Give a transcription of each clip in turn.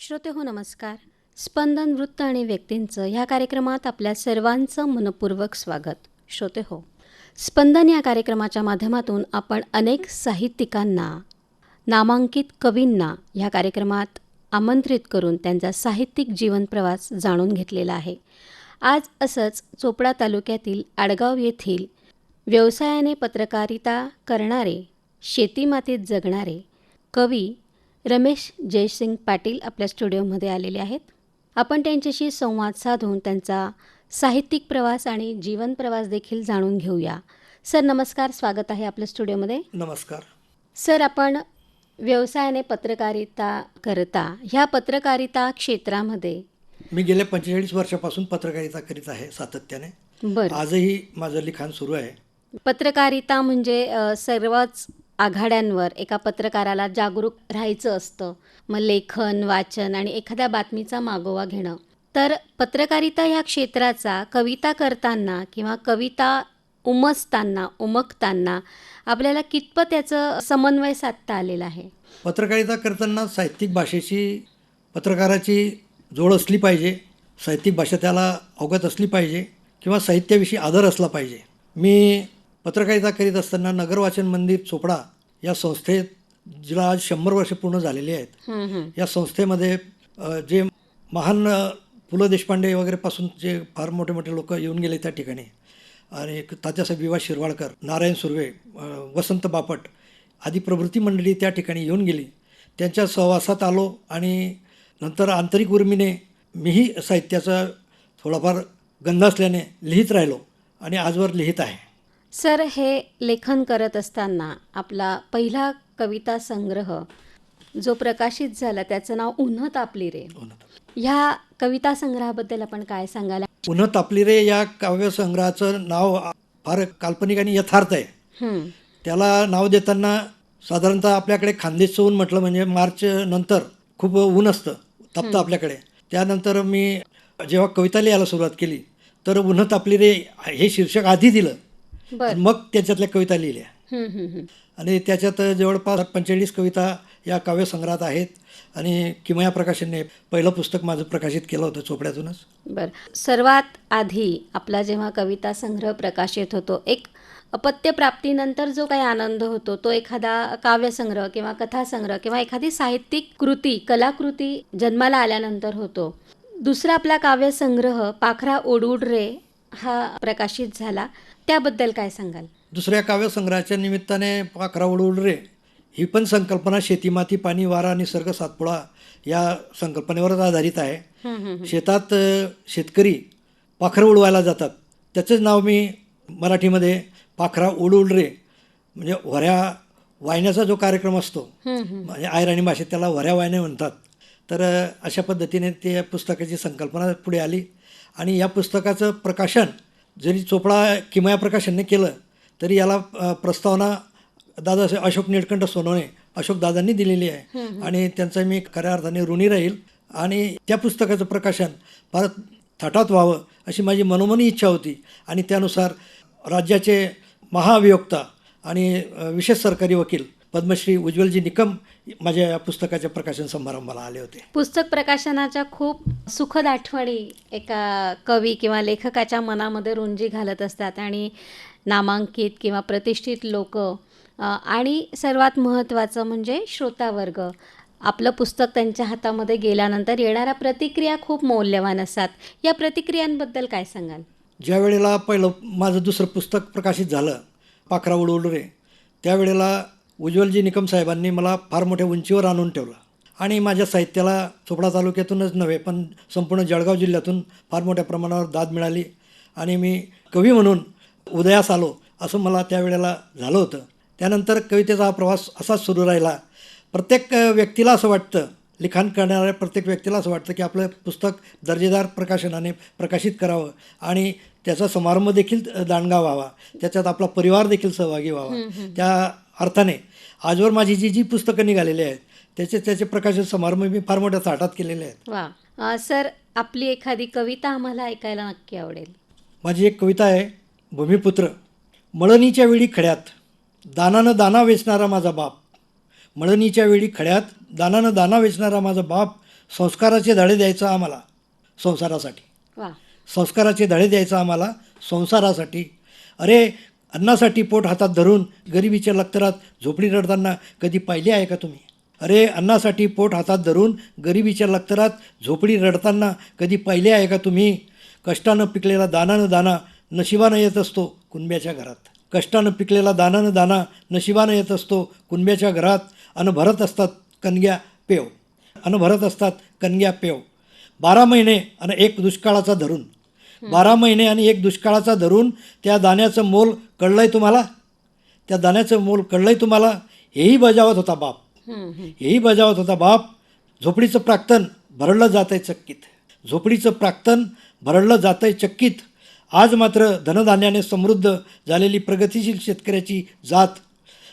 श्रोते हो नमस्कार. स्पंदन वृत्त आणि व्यक्तींचं ह्या कार्यक्रमात आपल्या सर्वांचं मनपूर्वक स्वागत. श्रोते हो स्पंदन या कार्यक्रमाच्या माध्यमातून आपण अनेक साहित्यिकांना नामांकित कवींना ह्या कार्यक्रमात आमंत्रित करून त्यांचा साहित्यिक जीवनप्रवास जाणून घेतलेला आहे. आज असंच चोपडा तालुक्यातील आडगाव येथील व्यवसायाने पत्रकारिता करणारे शेतीमातीत जगणारे कवी रमेश जयसिंग पाटील आपल्या स्टुडिओमध्ये आलेले आहेत. आपण त्यांच्याशी संवाद साधून त्यांचा साहित्यिक प्रवास आणि जीवन प्रवास देखील जाणून घेऊया. सर नमस्कार. स्वागत आहे आपल्या स्टुडिओमध्ये. नमस्कार. सर आपण व्यवसायाने पत्रकारिता करता. ह्या पत्रकारिता क्षेत्रामध्ये मी गेल्या पंचेचाळीस वर्षापासून पत्रकारिता करीत आहे सातत्याने. बरं. आजही माझं लिखाण सुरू आहे. पत्रकारिता म्हणजे सर्वच आघाड्यांवर एका पत्रकाराला जागरूक राहायचं असतं. मग लेखन वाचन आणि एखाद्या बातमीचा मागोवा घेणं. तर पत्रकारिता ह्या क्षेत्राचा कविता करताना किंवा कविता उमसताना उमकताना आपल्याला कितपत याचं समन्वय साधता आलेला आहे? पत्रकारिता करताना साहित्यिक भाषेची पत्रकाराची जोड असली पाहिजे. साहित्यिक भाषा त्याला अवगत असली पाहिजे किंवा साहित्याविषयी आदर असला पाहिजे. मी पत्रकारिता करीत असताना नगर वाचन मंदिर चोपडा या संस्थेत जिला आज शंभर वर्ष पूर्ण झालेली आहेत. या संस्थेमध्ये जे महान पु ल देशपांडे वगैरेपासून जे फार मोठे मोठे लोक येऊन गेले त्या ठिकाणी आणि एक तात्यासाहेब विवा शिरवाडकर नारायण सुर्वे वसंत बापट आदी प्रवृत्ती मंडळी त्या ठिकाणी येऊन गेली. त्यांच्या सहवासात आलो आणि नंतर आंतरिक उर्मीने मीही साहित्याचा थोडाफार गंध असल्याने लिहित राहिलो आणि आजवर लिहित आहे. सर हे लेखन करत असताना आपला पहिला कविता संग्रह जो प्रकाशित झाला त्याचं नाव उन्हत आपली रे ह्या कविता संग्रहाबद्दल आपण काय सांगाल? पुन्हा तापली रे या काव्यसंग्रहाचं नाव फार काल्पनिक आणि यथार्थ आहे. त्याला नाव देताना साधारणतः आपल्याकडे खानदेशचं ऊन म्हटलं म्हणजे मार्च नंतर खूप ऊन असतं तापतं आपल्याकडे. त्यानंतर मी जेव्हा कविता लिहायला सुरुवात केली तर उन्ह तापली रे हे शीर्षक आधी दिलं. मग त्याच्यातल्या कविता लिहिल्या. आणि त्याच्यात जवळपास पंचेचाळीस कविता या काव्यसंग्रहात आहेत. आणि किमया प्रकाशनने पहिलं पुस्तक माझं प्रकाशित केलं होतं चोपड्यातूनच. बर. सर्वात आधी आपला जेव्हा कविता संग्रह प्रकाशित होतो एक अपत्य प्राप्तीनंतर जो काही आनंद होतो तो एखादा काव्यसंग्रह किंवा कथासंग्रह किंवा एखादी साहित्यिक कृती कलाकृती जन्माला आल्यानंतर होतो. दुसरा आपला काव्यसंग्रह पाखरा ओडूड रे हा प्रकाशित झाला. त्याबद्दल काय सांगाल? दुसऱ्या काव्यसंग्रहाच्या निमित्ताने पाखरा उडवड रे. ही पण संकल्पना शेतीमाती पाणी वारा निसर्ग सातपुडा या संकल्पनेवरच आधारित आहे. शेतात शेतकरी पाखरं उडवायला जातात. त्याचंच नाव मी मराठीमध्ये पाखरा उडउड रे. म्हणजे वऱ्या वायण्याचा जो कार्यक्रम असतो. म्हणजे आयराणी भाषेत त्याला वऱ्या वायने म्हणतात. तर अशा पद्धतीने ते पुस्तकाची संकल्पना पुढे आली आणि या पुस्तकाचं प्रकाशन जरी चोपडा किमया प्रकाशनने केलं तरी याला प्रस्तावना दादासाहेब अशोक निळकंठ सोनवणे अशोक दादांनी दिलेली आहे. आणि त्यांचा मी खऱ्या अर्थाने ऋणी राहील. आणि त्या पुस्तकाचं प्रकाशन फार थाटात व्हावं अशी माझी मनोमनी इच्छा होती. आणि त्यानुसार राज्याचे महाअभियोक्ता आणि विशेष सरकारी वकील पद्मश्री उज्ज्वलजी निकम माझ्या या पुस्तकाच्या प्रकाशन समारंभाला आले होते. पुस्तक प्रकाशनाच्या खूप सुखद आठवणी एका कवी किंवा लेखकाच्या मनामध्ये रुंजी घालत असतात आणि नामांकित किंवा प्रतिष्ठित लोक आणि सर्वात महत्त्वाचं म्हणजे श्रोतावर्ग. आपलं पुस्तक त्यांच्या हातामध्ये गेल्यानंतर येणाऱ्या प्रतिक्रिया खूप मौल्यवान असतात. या प्रतिक्रियांबद्दल काय सांगाल? ज्या वेळेला पहिलं माझं दुसरं पुस्तक प्रकाशित झालं पाखरा उडवड रे त्यावेळेला उज्ज्वलजी निकम साहेबांनी मला फार मोठ्या उंचीवर आणून ठेवलं. आणि माझ्या साहित्याला चोपडा तालुक्यातूनच नव्हे पण संपूर्ण जळगाव जिल्ह्यातून फार मोठ्या प्रमाणावर दाद मिळाली. आणि मी कवी म्हणून उदयास आलो असं मला त्यावेळेला झालं होतं. त्यानंतर कवितेचा हा प्रवास असाच सुरू राहिला. प्रत्येक व्यक्तीला असं वाटतं लिखाण करणाऱ्या प्रत्येक व्यक्तीला असं वाटतं की आपलं पुस्तक दर्जेदार प्रकाशनाने प्रकाशित करावं आणि त्याचा समारंभ देखील दांडगा व्हावा. त्याच्यात आपला परिवार देखील सहभागी व्हावा. त्या अर्थाने आजवर माझी जी जी पुस्तकं निघालेली आहेत त्याचे त्याचे प्रकाशन समारंभ मी फार मोठ्या थाटात केलेले आहेत. वा. सर आपली एखादी कविता आम्हाला ऐकायला नक्की आवडेल. माझी एक कविता आहे भूमिपुत्र. मळणीच्या वेळी खड्यात दानानं दाना वेचणारा माझा बाप. मळणीच्या वेळी खड्यात दानानं दाना वेचणारा माझा बाप संस्काराचे धडे द्यायचं आम्हाला संसारासाठी. संस्काराचे धडे द्यायचं आम्हाला संसारासाठी. अरे अन्नासाठी पोट हातात धरून गरिबीच्या लक्तरात झोपडी रडताना कधी पाहिले आहे का तुम्ही? अरे अन्नासाठी पोट हातात धरून गरिबीच्या लक्तरात झोपडी रडताना कधी पाहिले आहे का तुम्ही? कष्टानं पिकलेला दानानं दाना नशिबानं येत असतो कुणब्याच्या घरात. कष्टानं पिकलेला दानानं दाना नशिबानं येत असतो कुणब्याच्या घरात. अन भरत असतात कणग्या पेव. अन भरत असतात कणग्या पेव. बारा महिने आणि एक दुष्काळाचा धरून. बारा महिने आणि एक दुष्काळाचा धरून त्या दाण्याचं मोल कळलंय तुम्हाला? त्या दाण्याचं मोल कळलंय तुम्हाला? हेही बजावत होता बाप. हेही बजावत होता बाप. झोपडीचं प्राक्तन भरडलं जात आहे चक्कीत. झोपडीचं प्राक्तन भरडलं जात आहे चक्कीत. आज मात्र धनधान्याने समृद्ध झालेली प्रगतिशील शेतकऱ्याची जात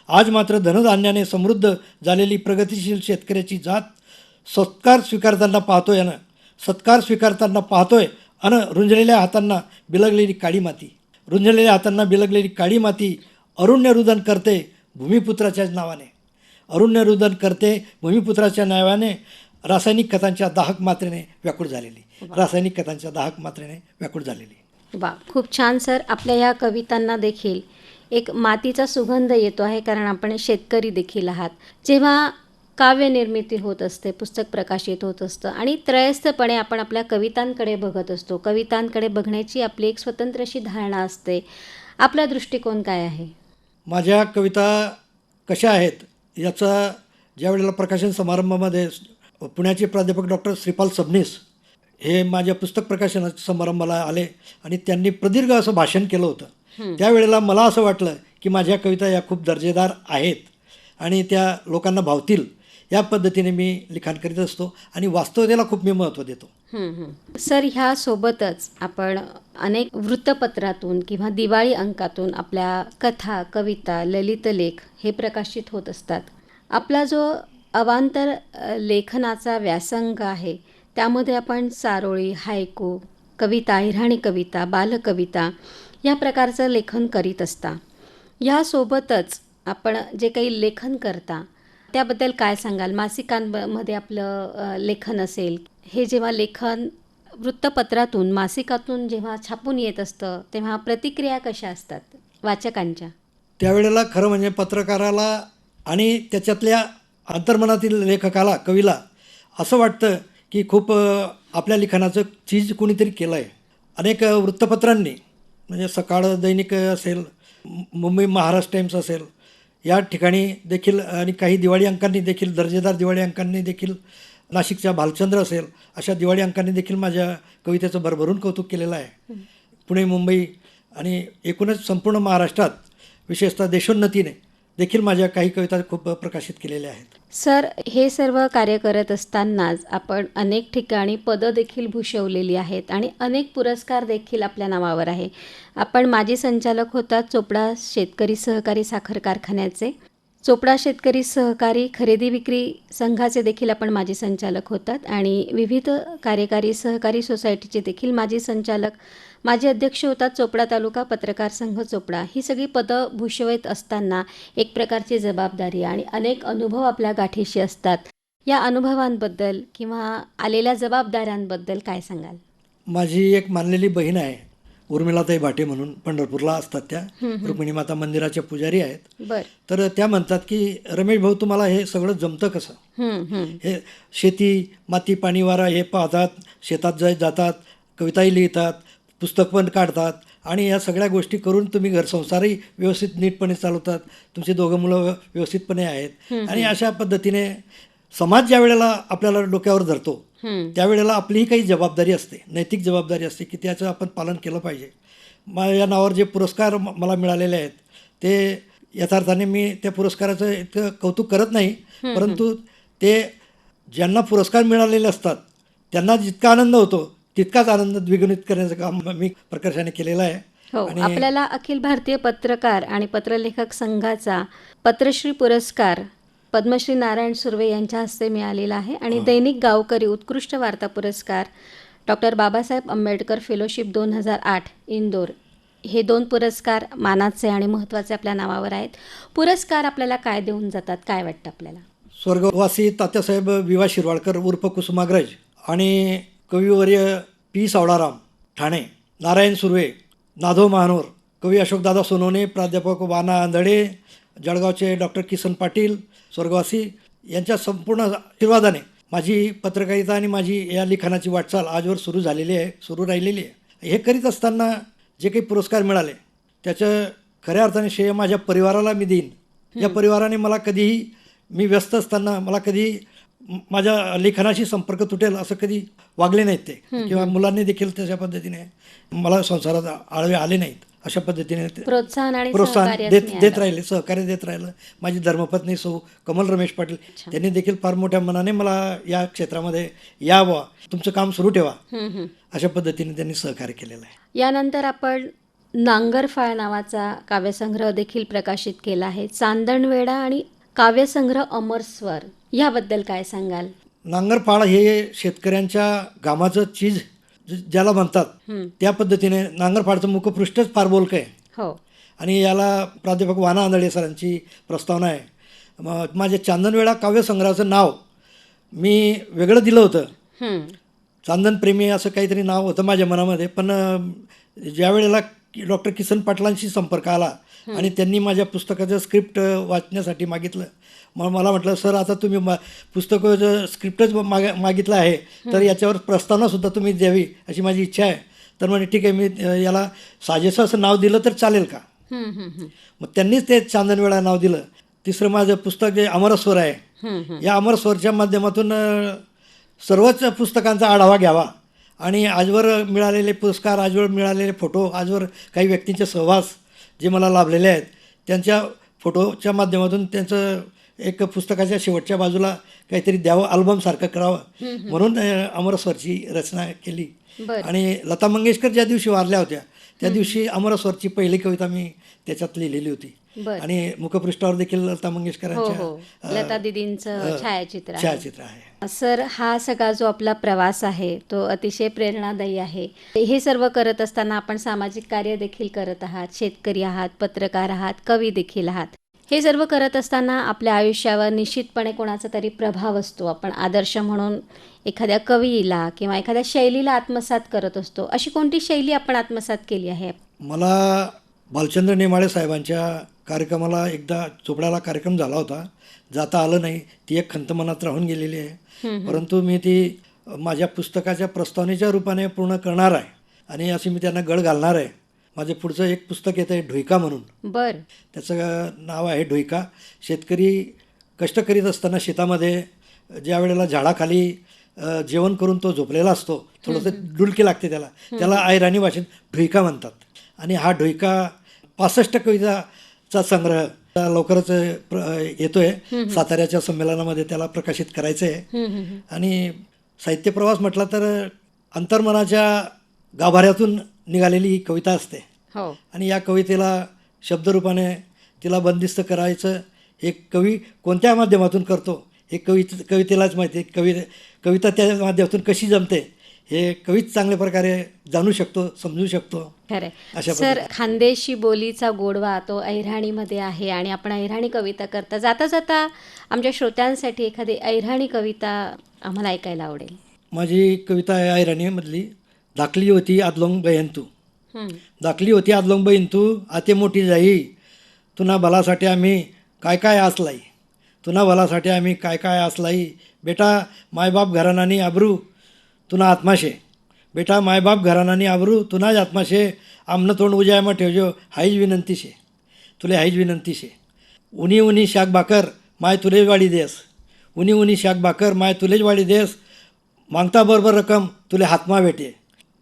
आज मात्र धनधान्याने समृद्ध झालेली प्रगतिशील शेतकऱ्याची जात सत्कार स्वीकारताना पाहतोय ना सत्कार स्वीकारताना पाहतोय अन रुंजलेल्या हातांना बिलगलेली काळी माती. रुंजलेल्या हातांना बिलगलेली काळी माती अरुण्य रुदन करते भूमिपुत्राच्या नावाने. अरुण्य रुदन करते भूमिपुत्राच्या नावाने रासायनिक खतांच्या दाहक मात्रेने व्याकुळ झालेली. रासायनिक खतांच्या दाहक मात्रेने व्याकुळ झालेली. वा. खूप छान सर. आपल्या या कवितांना देखील एक मातीचा सुगंध येतो आहे कारण आपण शेतकरी देखील आहात. जेव्हा काव्यनिर्मिती होत असते पुस्तक प्रकाशित होत असतं आणि त्रयस्थपणे आपण आपल्या कवितांकडे बघत असतो. कवितांकडे बघण्याची आपली एक स्वतंत्र अशी धारणा असते. आपला दृष्टिकोन काय आहे? माझ्या कविता कशा आहेत याचा ज्या वेळेला प्रकाशन समारंभामध्ये पुण्याचे प्राध्यापक डॉक्टर श्रीपाल सबनीस हे माझ्या पुस्तक प्रकाशना समारंभाला आले आणि त्यांनी प्रदीर्घ असं भाषण केलं होतं. त्यावेळेला मला असं वाटलं की माझ्या कविता या खूप दर्जेदार आहेत आणि त्या लोकांना भावतील. या पद्धतीने मी लिखाण करीत असतो आणि वास्तवतेला खूप मी महत्त्व देतो. हं, हं. सर ह्यासोबतच आपण अनेक वृत्तपत्रातून किंवा दिवाळी अंकातून आपल्या कथा कविता ललितलेख हे प्रकाशित होत असतात. आपला जो अवांतर लेखनाचा व्यासंग आहे त्यामध्ये आपण चारोळी हायकू कविता इराणी कविता बालकविता या प्रकारचं लेखन करीत असता. ह्यासोबतच आपण जे काही लेखन करता त्याबद्दल काय सांगाल? मासिकांमध्ये आपलं लेखन असेल हे जेव्हा लेखन वृत्तपत्रातून मासिकातून जेव्हा छापून येत असतं तेव्हा प्रतिक्रिया कशा असतात वाचकांच्या? त्यावेळेला खरं म्हणजे पत्रकाराला आणि त्याच्यातल्या अंतर्मनातील लेखकाला कवीला असं वाटतं की खूप आपल्या लिखाणाचं चीज कुणीतरी केलं आहे अनेक वृत्तपत्रांनी म्हणजे सकाळ दैनिक असेल मुंबई महाराष्ट्र टाइम्स असेल या ठिकाणी देखील आणि काही दिवाळी अंकांनी देखील दर्जेदार दिवाळी अंकांनी देखील नाशिकच्या भालचंद्र असेल अशा दिवाळी अंकांनी देखील माझ्या कवितेचं भरभरून कौतुक केलेलं आहे. पुणे मुंबई आणि एकूणच संपूर्ण महाराष्ट्रात विशेषतः देशोन्नतीने देखील माझ्या काही कविता खूप प्रकाशित केलेल्या आहेत. सर हे सर्व कार्य करत असतानाच आपण अनेक ठिकाणी पदं देखील भूषवलेली आहेत आणि अनेक पुरस्कार देखील आपल्या नावावर आहे. आपण माजी संचालक होता चोपडा शेतकरी सहकारी साखर कारखान्याचे. चोपडा शेतकरी सहकारी खरेदी विक्री संघाचे देखील आपण माजी संचालक होतात आणि विविध कार्यकारी सहकारी सोसायटीचे देखील माजी संचालक माजी अध्यक्ष होतात चोपडा तालुका पत्रकार संघ चोपडा. ही सगळी पदं भूषवत असताना एक प्रकारची जबाबदारी आणि अनेक अनुभव आपल्या गाठीशी असतात. या अनुभवांबद्दल किंवा आलेल्या जबाबदाऱ्यांबद्दल काय सांगाल? माझी एक मानलेली बहीण आहे उर्मिलाताई भाटे म्हणून पंढरपूरला असतात त्या. रुक्मिणी माता मंदिराच्या पुजारी आहेत. बर. तर त्या म्हणतात की रमेश भाऊ तुम्हाला हे सगळं जमतं कसं. हे शेती माती पाणी वारा हे पाहतात शेतात जाय जातात कविताही लिहितात पुस्तक पण काढतात आणि या सगळ्या गोष्टी करून तुम्ही घरसंसारही व्यवस्थित नीटपणे चालवतात. तुमची दोघं मुलं व्यवस्थितपणे आहेत. आणि अशा पद्धतीने समाज ज्या वेळेला आपल्याला डोक्यावर धरतो. त्यावेळेला आपलीही काही जबाबदारी असते. नैतिक जबाबदारी असते की त्याचं आपण पालन केलं पाहिजे. माझ्या नावावर जे पुरस्कार मला मिळालेले आहेत ते यथार्थाने मी त्या पुरस्काराचं इतकं कौतुक करत नाही. परंतु ते ज्यांना पुरस्कार मिळालेले असतात त्यांना जितका आनंद होतो तितकाच आनंद द्विगुणित करण्याचं काम मी प्रकर्षाने केलेलं आहे. हो आपल्याला अखिल भारतीय पत्रकार आणि पत्रलेखक संघाचा पत्रश्री पुरस्कार पद्मश्री नारायण सुर्वे यांच्या हस्ते मिळालेला आहे. आणि दैनिक गावकरी उत्कृष्ट वार्ता पुरस्कार डॉक्टर बाबासाहेब आंबेडकर फेलोशिप दोन हजार आठ इंदोर. हे दोन पुरस्कार मानाचे आणि महत्त्वाचे आपल्या नावावर आहेत. पुरस्कार आपल्याला काय देऊन जातात? काय वाटतं आपल्याला? स्वर्गवासी तात्यासाहेब विवा शिरवाडकर उर्फ कुसुमाग्रज आणि कविवर्य पी सावळाराम ठाणे नारायण सुर्वे नाधो महानोर कवी अशोकदादा सोनवणे प्राध्यापक वाना आंधळे जळगावचे डॉक्टर किसन पाटील स्वर्गवासी यांच्या संपूर्ण आशीर्वादाने माझी पत्रकारिता आणि माझी या लिखाणाची वाटचाल आजवर सुरू झालेली आहे सुरू राहिलेली आहे. हे करीत असताना जे काही पुरस्कार मिळाले त्याचं खऱ्या अर्थाने श्रेय माझ्या परिवाराला मी देईन. या परिवाराने मला कधीही मी व्यस्त असताना मला कधी माझ्या लेखनाशी संपर्क तुटेल असं कधी वागले नाहीत ते. किंवा मुलांनी देखील तशा पद्धतीने मला संसारात आळवे आले नाहीत. अशा पद्धतीने प्रोत्साहन देत. देत राहिले सहकार्य देत राहिलं. माझी धर्मपत्नी सौ कमल रमेश पाटील त्यांनी देखील फार मोठ्या मनाने मला या क्षेत्रामध्ये यावं तुमचं काम सुरू ठेवा. अशा पद्धतीने त्यांनी सहकार्य केलेलं आहे. यानंतर आपण नांगरफाळ नावाचा काव्यसंग्रह देखील प्रकाशित केला आहे. चांदणवेडा आणि काव्यसंग्रह अमरस्वर याबद्दल काय सांगाल? नांगरफाळ हे शेतकऱ्यांच्या घामाचं चीज ज्याला म्हणतात. त्या पद्धतीने नांगरफाळचं मुखपृष्ठच फार बोलकं आहे. हो. आणि याला प्राध्यापक वाना आंधळे सरांची प्रस्तावना आहे. म- माझ्या चांदनवेळा काव्यसंग्रहाचं नाव मी वेगळं दिलं होतं. चांदनप्रेमी असं काहीतरी नाव होतं माझ्या मनामध्ये पण ज्या वेळेला डॉक्टर किसन पाटलांशी संपर्क आला आणि त्यांनी माझ्या पुस्तकाचं स्क्रिप्ट वाचण्यासाठी मागितलं. मग मला म्हटलं सर आता तुम्ही मा पुस्तकाचं स्क्रिप्टच माग मागितलं आहे. तर याच्यावर प्रस्तावनासुद्धा तुम्ही द्यावी अशी माझी इच्छा आहे. तर म्हणे ठीक आहे मी याला साजेसं असं नाव दिलं तर चालेल का. मग त्यांनीच ते चांदनवेळा नाव दिलं. तिसरं माझं पुस्तक जे अमरस्वर आहे. या अमरस्वरच्या माध्यमातून सर्वच पुस्तकांचा आढावा घ्यावा. आणि आजवर मिळालेले पुरस्कार आजवर मिळालेले फोटो आजवर काही व्यक्तींचे सहवास जे मला लाभलेले आहेत त्यांच्या फोटोच्या माध्यमातून त्यांचं एक पुस्तकाच्या शेवटच्या बाजूला काहीतरी द्यावं अल्बमसारखं करावं म्हणून अमरस्वरची रचना केली. आणि लता मंगेशकर ज्या दिवशी वारल्या होत्या त्या दिवशी अमरस्वरची पहिली कविता मी त्याच्यात लिहिलेली होती. आणि मुखपृष्ठावर देखील लता हो मंगेशकरांच्या हो अ, लता दिदींचं छायाचित्र आहे. छायाचित्र आहे. सर हा सगळा जो आपला प्रवास आहे तो अतिशय प्रेरणादायी आहे. हे सर्व करत असताना आपण सामाजिक कार्य देखील करत आहात शेतकरी आहात पत्रकार आहात कवी देखील आहात. हे सर्व करत असताना आपल्या आयुष्यावर निश्चितपणे कोणाचा तरी प्रभाव असतो. आपण आदर्श म्हणून एखाद्या कवीला किंवा एखाद्या शैलीला आत्मसात करत असतो. अशी कोणती शैली आपण आत्मसात केली आहे? मला भालचंद्र नेमाळे साहेबांच्या कार्यक्रमाला एकदा चोपड्याला कार्यक्रम झाला होता. जाता आलं नाही. ती एक खंत मनात राहून गेलेली आहे. परंतु मी ती माझ्या पुस्तकाच्या प्रस्तावनेच्या रूपाने पूर्ण करणार आहे. आणि अशी मी त्यांना गळ घालणार आहे. माझे पुढचं एक पुस्तक येतं आहे ढुईका म्हणून. बर. त्याचं नाव आहे ढोईका. शेतकरी कष्ट करीत असताना शेतामध्ये ज्या वेळेला झाडाखाली जेवण करून तो झोपलेला असतो थोडंसं डुलकी लागते त्याला. त्याला आयराणी भाषेत ढोईका म्हणतात. आणि हा ढोईका पासष्ट कविताचा संग्रह लवकरच प्र येतो आहे साताऱ्याच्या संमेलनामध्ये त्याला प्रकाशित करायचं आहे आणि साहित्य प्रवास म्हटला तर अंतर्मनाच्या गाभाऱ्यातून निघालेली ही कविता असते. हो. आणि या कवितेला शब्दरूपाने तिला बंदिस्त करायचं हे कवी कोणत्या माध्यमातून करतो हे कवि कवितेलाच माहिती आहे. कवि कविता त्या माध्यमातून कशी जमते हे कवीच चांगल्या प्रकारे जाणू शकतो समजू शकतो. सर खानदेशी बोलीचा गोडवा तो ऐराणीमध्ये आहे आणि आपण ऐराणी कविता करता जाता जाता आमच्या श्रोत्यांसाठी एखादी ऐराणी कविता आम्हाला ऐकायला आवडेल. माझी कविता आहे आयराणीमधली दाखली होती आदलोंग बयंतू. दाखली होती आदलोंग बयंतू आते मोठी जाई तुना भलासाठी आम्ही काय काय आसलाई तुना भलासाठी आम्ही काय काय आसलाई बेटा मायबाप घरानानी आबरू तुना आत्माशे बेटा मायबाप घरानानी आवरू तुनाच आत्माशे आमनं तोंड उजायमा ठेवजो हाईज विनंती शे. तुले हाईज विनंती शे. उनी उनी शाक भाकर माय तुलेच वाढी देस. उनी उनी शाक भाकर माय तुलेच वाढी देस. मागता बरोबर रक्कम तुले हातमा भेटे.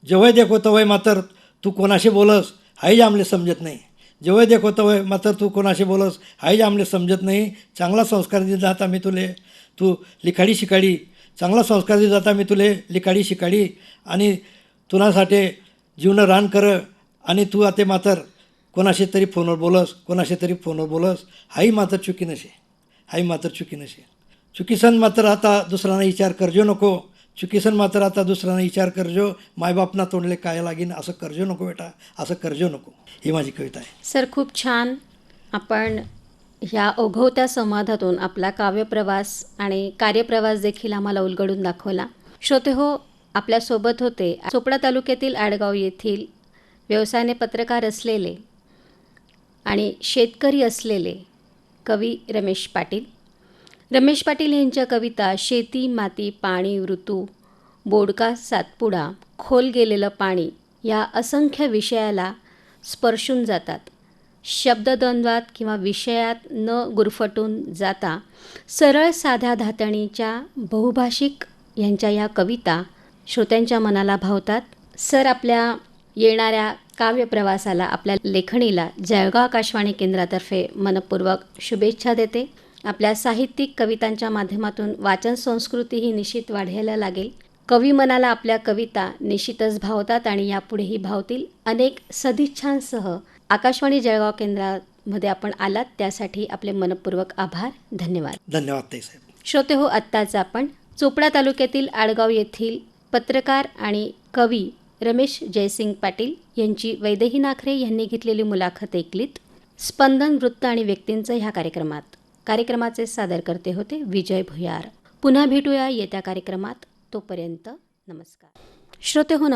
जेव्हा देखो तवय मात्र तू कोणाशी बोलस हाही आमले समजत नाही. जेव्हा देखो तवय मात्र तू कोणाशी बोलस हाही आमले समजत नाही. चांगला संस्कार दिला आता मी तुले. तू लिखाडी शिकाडी चांगला संस्कार दिला जाता. मी तुले लिखाडी शिकाडी आणि तुनासाठी जीवन रान कर आणि तू आता मात्र कोणाशी तरी फोनवर बोलस कोणाशी तरी फोनवर बोलस. हाही मात्र चुकी नसे हाही मात्र चुकी नसे. चुकीसन मात्र आता दुसऱ्यांना विचार करजो नको. चुकीसन मात्र आता दुसऱ्यांना विचार करजो. मायबापना तोंडले काय लागीन असं करजो नको बेटा असं करजो नको. ही माझी कविता आहे. सर खूप छान. आपण ह्या ओघवत्या संवादातून आपला काव्यप्रवास आणि कार्यप्रवास देखील आम्हाला उलगडून दाखवला. श्रोते हो आपल्यासोबत होते चोपडा तालुक्यातील आडगाव येथील व्यवसायाने पत्रकार असलेले आणि शेतकरी असलेले कवी रमेश पाटील. रमेश पाटील यांच्या कविता शेती माती पाणी ऋतू बोडका सातपुडा खोल गेलेलं पाणी या असंख्य विषयाला स्पर्शून जातात. शब्दद्वंद्वात किंवा विषयात न गुरफटून जाता सरळ साध्या धातणीच्या बहुभाषिक यांच्या या कविता श्रोत्यांच्या मनाला भावतात. सर आपल्या येणाऱ्या काव्यप्रवासाला आपल्या लेखणीला जळगाव आकाशवाणी केंद्रातर्फे मनपूर्वक शुभेच्छा देते. आपल्या साहित्यिक कवितांच्या माध्यमातून वाचन संस्कृती ही निश्चित वाढायला लागेल. कवी मनाला आपल्या कविता निश्चितच भावतात आणि यापुढेही भावतील. अनेक सदिच्छांसह आकाशवाणी जळगाव केंद्रामध्ये आपण आलात त्यासाठी आपले मनपूर्वक आभार धन्यवाद. धन्यवाद श्रोते हो आत्ताच आपण चोपडा तालुक्यातील आडगाव येथील पत्रकार आणि कवी रमेश जयसिंग पाटील यांची वैदेही नाखरे यांनी घेतलेली मुलाखत ऐकलीत. स्पंदन वृत्त आणि व्यक्तींचं ह्या कार्यक्रमात. कार्यक्रमाचे सादर करते होते विजय भुयार. पुन्हा भेटूया येत्या कार्यक्रमात. तोपर्यंत नमस्कार. श्रोते हो